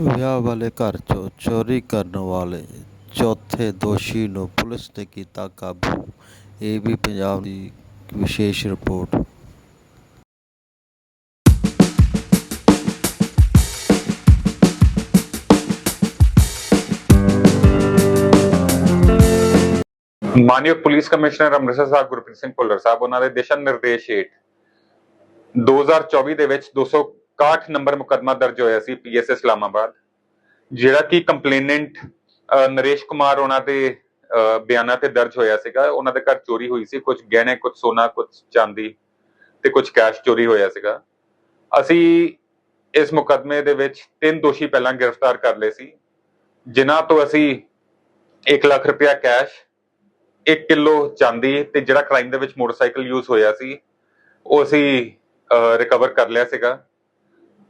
ਵਿਆਹ ਵਾਲੇ ਘਰ 'ਚੋਂ ਚੋਰੀ ਕਰਨ ਵਾਲੇ ਚੌਥੇ ਦੋਸ਼ੀ ਨੂੰ ਪੁਲਿਸ ਨੇ ਕੀਤਾ ਕਾਬੂ। ਏਬੀ ਪੰਜਾਬ ਦੀ ਵਿਸ਼ੇਸ਼ ਰਿਪੋਰਟ। ਮਾਨਯੋਗ ਪੁਲਿਸ ਕਮਿਸ਼ਨਰ ਅੰਮ੍ਰਿਤਸਰ ਸਾਹਿਬ ਗੁਰਪ੍ਰੀਤ ਸਿੰਘ ਭੁੱਲਰ ਸਾਹਿਬ, ਉਹਨਾਂ ਦੇ ਦਿਸ਼ਾ ਨਿਰਦੇਸ਼ ਹੇਠ 2024 ਦੇ ਵਿੱਚ 261 ਨੰਬਰ ਮੁਕੱਦਮਾ ਦਰਜ ਹੋਇਆ ਸੀ ਪੀਐਸ ਇਸਲਾਮਾਬਾਦ, ਜਿਹੜਾ ਕਿ ਕੰਪਲੇਨੈਂਟ ਨਰੇਸ਼ ਕੁਮਾਰ ਉਹਨਾਂ ਦੇ ਬਿਆਨਾਂ ਤੇ ਦਰਜ ਹੋਇਆ ਸੀਗਾ। ਉਹਨਾਂ ਦੇ ਘਰ ਚੋਰੀ ਹੋਈ ਸੀ, ਕੁਝ ਗਹਿਣੇ, ਕੁਝ ਸੋਨਾ, ਕੁਝ ਚਾਂਦੀ ਤੇ ਕੁਝ ਕੈਸ਼ ਚੋਰੀ ਹੋਇਆ ਸੀਗਾ। ਅਸੀਂ ਇਸ ਮੁਕੱਦਮੇ ਦੇ ਵਿੱਚ ਤਿੰਨ ਦੋਸ਼ੀ ਪਹਿਲਾਂ ਗ੍ਰਿਫਤਾਰ ਕਰ ਲਏ ਸੀ, ਜਿਨ੍ਹਾਂ ਤੋਂ ਅਸੀਂ 1 ਲੱਖ ਰੁਪਇਆ ਕੈਸ਼ 1 ਕਿਲੋ ਚਾਂਦੀ ਤੇ ਜਿਹੜਾ ਕ੍ਰਾਈਮ ਦੇ ਵਿੱਚ ਮੋਟਰਸਾਈਕਲ ਯੂਜ਼ ਹੋਇਆ ਸੀ, ਉਹ ਅਸੀਂ ਰਿਕਵਰ ਕਰ ਲਿਆ ਸੀਗਾ।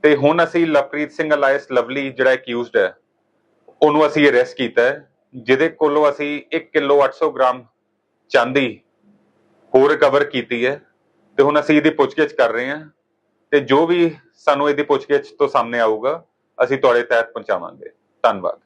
ਤੇ ਹੁਣ ਅਸੀਂ ਲਵਪ੍ਰੀਤ ਸਿੰਘ ਅਲਾਇਸ ਲਵਲੀ ਜਿਹੜਾ ਅਕਿਊਜ਼ਡ ਹੈ, ਉਹਨੂੰ ਅਸੀਂ ਅਰੈਸਟ ਕੀਤਾ ਹੈ, ਜਿਹਦੇ ਕੋਲੋਂ ਅਸੀਂ 1 ਕਿਲੋ 800 ਗ੍ਰਾਮ ਚਾਂਦੀ ਹੋਰ ਰਿਕਵਰ ਕੀਤੀ ਹੈ ਤੇ ਹੁਣ ਅਸੀਂ ਇਹਦੀ ਪੁੱਛਗਿੱਛ ਕਰ ਰਹੇ ਹਾਂ ਤੇ ਜੋ ਵੀ ਸਾਨੂੰ ਇਹਦੀ ਪੁੱਛਗਿੱਛ ਤੋਂ ਸਾਹਮਣੇ ਆਊਗਾ, ਅਸੀਂ ਤੁਹਾਡੇ ਤਹਿਤ ਪਹੁੰਚਾਵਾਂਗੇ। ਧੰਨਵਾਦ।